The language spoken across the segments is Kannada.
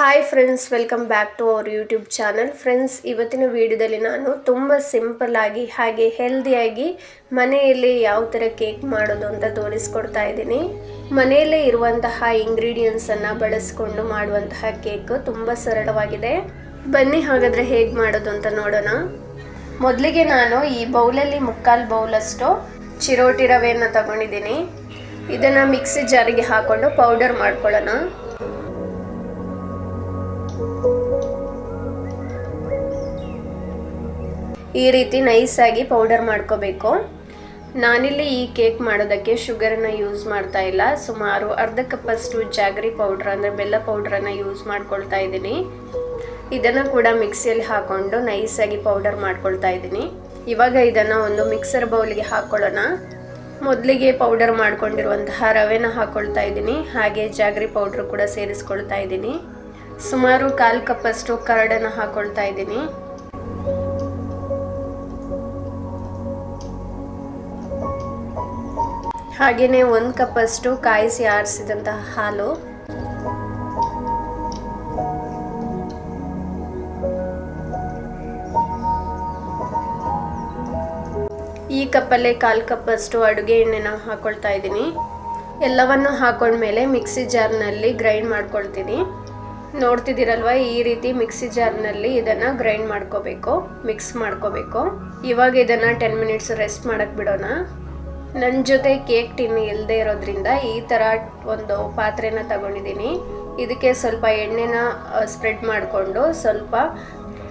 Hi friends welcome back to our YouTube channel friends ಇವತ್ತಿನ ವಿಡಿಯೋದಲ್ಲಿ ನಾನು ತುಂಬ ಸಿಂಪಲ್ ಆಗಿ, ಹಾಗೆ ಹೆಲ್ದಿಯಾಗಿ ಮನೆಯಲ್ಲಿ ಯಾವ ಥರ ಕೇಕ್ ಮಾಡೋದು ಅಂತ ತೋರಿಸ್ಕೊಡ್ತಾ ಇದ್ದೀನಿ. ಮನೆಯಲ್ಲೇ ಇರುವಂತಹ ಇಂಗ್ರೀಡಿಯೆಂಟ್ಸನ್ನು ಬಳಸ್ಕೊಂಡು ಮಾಡುವಂತಹ ಕೇಕ್ ತುಂಬ ಸರಳವಾಗಿದೆ. ಬನ್ನಿ ಹಾಗಾದರೆ ಹೇಗೆ ಮಾಡೋದು ಅಂತ ನೋಡೋಣ. ಮೊದಲಿಗೆ ನಾನು ಈ ಬೌಲಲ್ಲಿ ಮುಕ್ಕಾಲು ಬೌಲಷ್ಟು ಚಿರೋಟಿ ರವೆಯನ್ನು ತಗೊಂಡಿದ್ದೀನಿ. ಇದನ್ನು ಮಿಕ್ಸಿ ಜಾರಿಗೆ ಹಾಕ್ಕೊಂಡು ಪೌಡರ್ ಮಾಡ್ಕೊಳ್ಳೋಣ. ಈ ರೀತಿ ನೈಸಾಗಿ ಪೌಡರ್ ಮಾಡ್ಕೋಬೇಕು. ನಾನಿಲ್ಲಿ ಈ ಕೇಕ್ ಮಾಡೋದಕ್ಕೆ ಶುಗರನ್ನು ಯೂಸ್ ಮಾಡ್ತಾ ಇಲ್ಲ. ಸುಮಾರು ಅರ್ಧ ಕಪ್ಪಷ್ಟು ಜಾಗರಿ ಪೌಡ್ರ್ ಅಂದರೆ ಬೆಲ್ಲ ಪೌಡ್ರನ್ನು ಯೂಸ್ ಮಾಡ್ಕೊಳ್ತಾ ಇದ್ದೀನಿ. ಇದನ್ನು ಕೂಡ ಮಿಕ್ಸಿಯಲ್ಲಿ ಹಾಕ್ಕೊಂಡು ನೈಸಾಗಿ ಪೌಡರ್ ಮಾಡ್ಕೊಳ್ತಾ ಇದ್ದೀನಿ. ಇವಾಗ ಇದನ್ನು ಒಂದು ಮಿಕ್ಸರ್ ಬೌಲಿಗೆ ಹಾಕ್ಕೊಳ್ಳೋಣ ಮೊದಲಿಗೆ ಪೌಡರ್ ಮಾಡ್ಕೊಂಡಿರುವಂತಹ ರವೆನ ಹಾಕ್ಕೊಳ್ತಾ ಇದ್ದೀನಿ. ಹಾಗೆ ಜಾಗರಿ ಪೌಡ್ರ್ ಕೂಡ ಸೇರಿಸ್ಕೊಳ್ತಾ ಇದ್ದೀನಿ. ಸುಮಾರು ಕಾಲು ಕಪ್ಪಷ್ಟು ಕರಡನ್ನು ಹಾಕ್ಕೊಳ್ತಾ ಇದ್ದೀನಿ. ಹಾಗೆಯೇ ಒಂದು ಕಪ್ಪಷ್ಟು ಕಾಯಿಸಿ ಆರಿಸಿದಂತಹ ಹಾಲು. ಈ ಕಪ್ಪಲ್ಲೇ ಕಾಲು ಕಪ್ಪಷ್ಟು ಅಡುಗೆ ಎಣ್ಣೆನ ಹಾಕೊಳ್ತಾ ಇದ್ದೀನಿ. ಎಲ್ಲವನ್ನು ಹಾಕೊಂಡ್ಮೇಲೆ ಮಿಕ್ಸಿ ಜಾರ್ನಲ್ಲಿ ಗ್ರೈಂಡ್ ಮಾಡ್ಕೊಳ್ತೀನಿ. ನೋಡ್ತಿದ್ದೀರಲ್ವ, ಈ ರೀತಿ ಮಿಕ್ಸಿ ಜಾರ್ನಲ್ಲಿ ಇದನ್ನು ಗ್ರೈಂಡ್ ಮಾಡ್ಕೋಬೇಕು ಮಿಕ್ಸ್ ಮಾಡ್ಕೋಬೇಕು. ಇವಾಗ ಇದನ್ನು ಟೆನ್ ಮಿನಿಟ್ಸ್ ರೆಸ್ಟ್ ಮಾಡೋಕ್ಕೆ ಬಿಡೋಣ. ನನ್ನ ಜೊತೆ ಕೇಕ್ ಟಿನ್ ಇಲ್ಲದೆ ಇರೋದ್ರಿಂದ ಈ ಥರ ಒಂದು ಪಾತ್ರೆನ ತಗೊಂಡಿದ್ದೀನಿ. ಇದಕ್ಕೆ ಸ್ವಲ್ಪ ಎಣ್ಣೆನ ಸ್ಪ್ರೆಡ್ ಮಾಡಿಕೊಂಡು ಸ್ವಲ್ಪ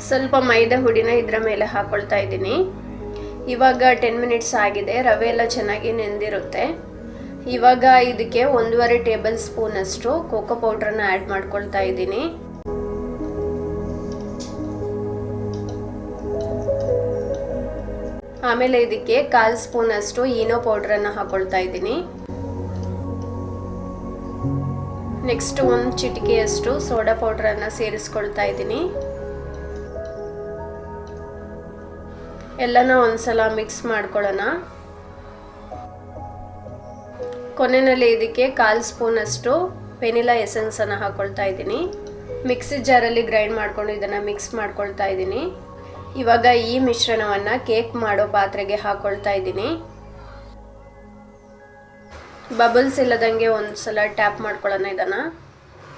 ಸ್ವಲ್ಪ ಮೈದಾ ಹುಡಿನ ಇದರ ಮೇಲೆ ಹಾಕ್ಕೊಳ್ತಾ ಇದ್ದೀನಿ. ಇವಾಗ ಟೆನ್ ಮಿನಿಟ್ಸ್ ಆಗಿದೆ, ರವೆ ಎಲ್ಲ ಚೆನ್ನಾಗಿ ನೆಂದಿರುತ್ತೆ. ಇವಾಗ ಇದಕ್ಕೆ ಒಂದೂವರೆ ಟೇಬಲ್ ಸ್ಪೂನಷ್ಟು ಕೋಕೋ ಪೌಡ್ರನ್ನ ಆ್ಯಡ್ ಮಾಡ್ಕೊಳ್ತಾ ಇದ್ದೀನಿ. ಆಮೇಲೆ ಇದಕ್ಕೆ ಕಾಲು ಸ್ಪೂನ್ ಅಷ್ಟು ಈನೋ ಪೌಡ್ರನ್ನು ಹಾಕೊಳ್ತಾ ಇದ್ದೀನಿ. ನೆಕ್ಸ್ಟ್ ಒಂದು ಚಿಟಿಕೆಯಷ್ಟು ಸೋಡಾ ಪೌಡ್ರನ್ನು ಸೇರಿಸ್ಕೊಳ್ತಾ ಇದ್ದೀನಿ. ಎಲ್ಲನ ಒಂದ್ಸಲ ಮಿಕ್ಸ್ ಮಾಡ್ಕೊಳ್ಳೋಣ. ಕೊನೆಯಲ್ಲಿ ಇದಕ್ಕೆ ಕಾಲು ಸ್ಪೂನ್ ಅಷ್ಟು ವೆನಿಲಾ ಎಸೆನ್ಸನ್ನು ಹಾಕೊಳ್ತಾ ಇದ್ದೀನಿ. ಮಿಕ್ಸಿ ಜಾರಲ್ಲಿ ಗ್ರೈಂಡ್ ಮಾಡ್ಕೊಂಡು ಇದನ್ನು ಮಿಕ್ಸ್ ಮಾಡ್ಕೊಳ್ತಾ ಇದ್ದೀನಿ. ಇವಾಗ ಈ ಮಿಶ್ರಣವನ್ನು ಕೇಕ್ ಮಾಡೋ ಪಾತ್ರೆಗೆ ಹಾಕೊಳ್ತಾ ಇದ್ದೀನಿ. ಬಬಲ್ಸ್ ಇಲ್ಲದಂಗೆ ಒಂದು ಸಲ ಟ್ಯಾಪ್ ಮಾಡ್ಕೊಳ್ಳೋಣ ಇದನ್ನು.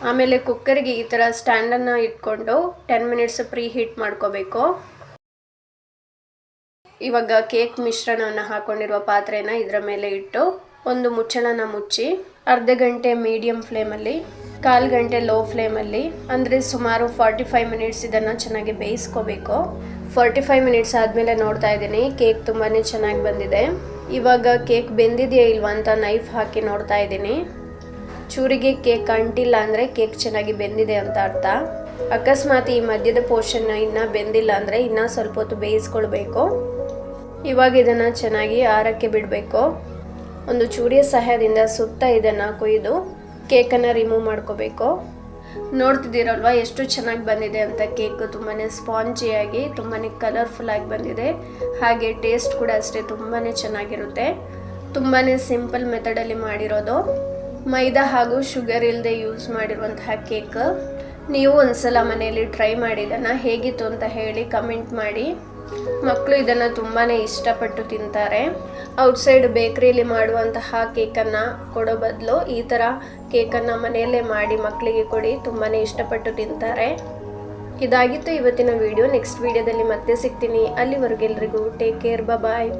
ಆಮೇಲೆ ಕುಕ್ಕರ್ಗೆ ಈ ಥರ ಸ್ಟ್ಯಾಂಡನ್ನು ಇಟ್ಕೊಂಡು ಟೆನ್ ಮಿನಿಟ್ಸ್ ಪ್ರೀ ಹೀಟ್ ಮಾಡ್ಕೋಬೇಕು. ಇವಾಗ ಕೇಕ್ ಮಿಶ್ರಣವನ್ನು ಹಾಕೊಂಡಿರುವ ಪಾತ್ರೆನ ಇದರ ಮೇಲೆ ಇಟ್ಟು ಒಂದು ಮುಚ್ಚಳನ ಮುಚ್ಚಿ ಅರ್ಧ ಗಂಟೆ ಮೀಡಿಯಮ್ ಫ್ಲೇಮಲ್ಲಿ ಕಾಲು ಗಂಟೆ ಲೋ ಫ್ಲೇಮಲ್ಲಿ ಅಂದರೆ ಸುಮಾರು ಫಾರ್ಟಿ ಫೈವ್ ಮಿನಿಟ್ಸ್ ಇದನ್ನು ಚೆನ್ನಾಗಿ ಬೇಯಿಸ್ಕೋಬೇಕು. ಫಾರ್ಟಿ ಫೈವ್ ಮಿನಿಟ್ಸ್ ಆದಮೇಲೆ ನೋಡ್ತಾ ಇದ್ದೀನಿ ಕೇಕ್ ತುಂಬಾ ಚೆನ್ನಾಗಿ ಬಂದಿದೆ. ಇವಾಗ ಕೇಕ್ ಬೆಂದಿದೆಯಾ ಇಲ್ವಾ ಅಂತ ನೈಫ್ ಹಾಕಿ ನೋಡ್ತಾ ಇದ್ದೀನಿ. ಚೂರಿಗೆ ಕೇಕ್ ಅಂಟಿಲ್ಲ ಅಂದರೆ ಕೇಕ್ ಚೆನ್ನಾಗಿ ಬೆಂದಿದೆ ಅಂತ ಅರ್ಥ. ಅಕಸ್ಮಾತ್ ಈ ಮಧ್ಯದ ಪೋರ್ಷನ್ ಇನ್ನೂ ಬೆಂದಿಲ್ಲ ಅಂದರೆ ಇನ್ನೂ ಸ್ವಲ್ಪ ಹೊತ್ತು ಬೇಯಿಸ್ಕೊಳ್ಬೇಕು. ಇವಾಗ ಇದನ್ನು ಚೆನ್ನಾಗಿ ಆರಕ್ಕೆ ಬಿಡಬೇಕು. ಒಂದು ಚೂರಿಯ ಸಹಾಯದಿಂದ ಸುತ್ತ ಇದನ್ನು ಕೊಯ್ದು ಕೇಕನ್ನು ರಿಮೂವ್ ಮಾಡ್ಕೋಬೇಕು. ನೋಡ್ತಿದ್ದೀರಲ್ವ ಎಷ್ಟು ಚೆನ್ನಾಗಿ ಬಂದಿದೆ ಅಂತ ಕೇಕ್ ತುಂಬಾ ಸ್ಪಾಂಜಿಯಾಗಿ ತುಂಬಾ ಕಲರ್ಫುಲ್ಲಾಗಿ ಬಂದಿದೆ. ಹಾಗೆ ಟೇಸ್ಟ್ ಕೂಡ ಅಷ್ಟೇ ತುಂಬಾ ಚೆನ್ನಾಗಿರುತ್ತೆ. ತುಂಬಾ ಸಿಂಪಲ್ ಮೆಥಡಲ್ಲಿ ಮಾಡಿರೋದು. ಮೈದಾ ಹಾಗೂ ಶುಗರ್ ಇಲ್ಲದೆ ಯೂಸ್ ಮಾಡಿರುವಂತಹ ಕೇಕ್. ನೀವು ಒಂದ್ಸಲ ಮನೆಯಲ್ಲಿ ಟ್ರೈ ಮಾಡಿದ್ದನ್ನು ಹೇಗಿತ್ತು ಅಂತ ಹೇಳಿ ಕಮೆಂಟ್ ಮಾಡಿ. ಮಕ್ಕಳು ಇದನ್ನು ತುಂಬಾ ಇಷ್ಟಪಟ್ಟು ತಿಂತಾರೆ. ಔಟ್ಸೈಡ್ ಬೇಕ್ರಿಯಲ್ಲಿ ಮಾಡುವಂತಹ ಕೇಕನ್ನು ಕೊಡೋ ಬದಲು ಈ ಥರ ಕೇಕನ್ನು ಮನೆಯಲ್ಲೇ ಮಾಡಿ ಮಕ್ಕಳಿಗೆ ಕೊಡಿ ತುಂಬಾ ಇಷ್ಟಪಟ್ಟು ತಿಂತಾರೆ. ಇದಾಗಿತ್ತು ಇವತ್ತಿನ ವಿಡಿಯೋ. ನೆಕ್ಸ್ಟ್ ವಿಡಿಯೋದಲ್ಲಿ ಮತ್ತೆ ಸಿಗ್ತೀನಿ. ಅಲ್ಲಿವರೆಗೆಲ್ರಿಗೂ ಟೇಕ್ ಕೇರ್ ಬಾಯ್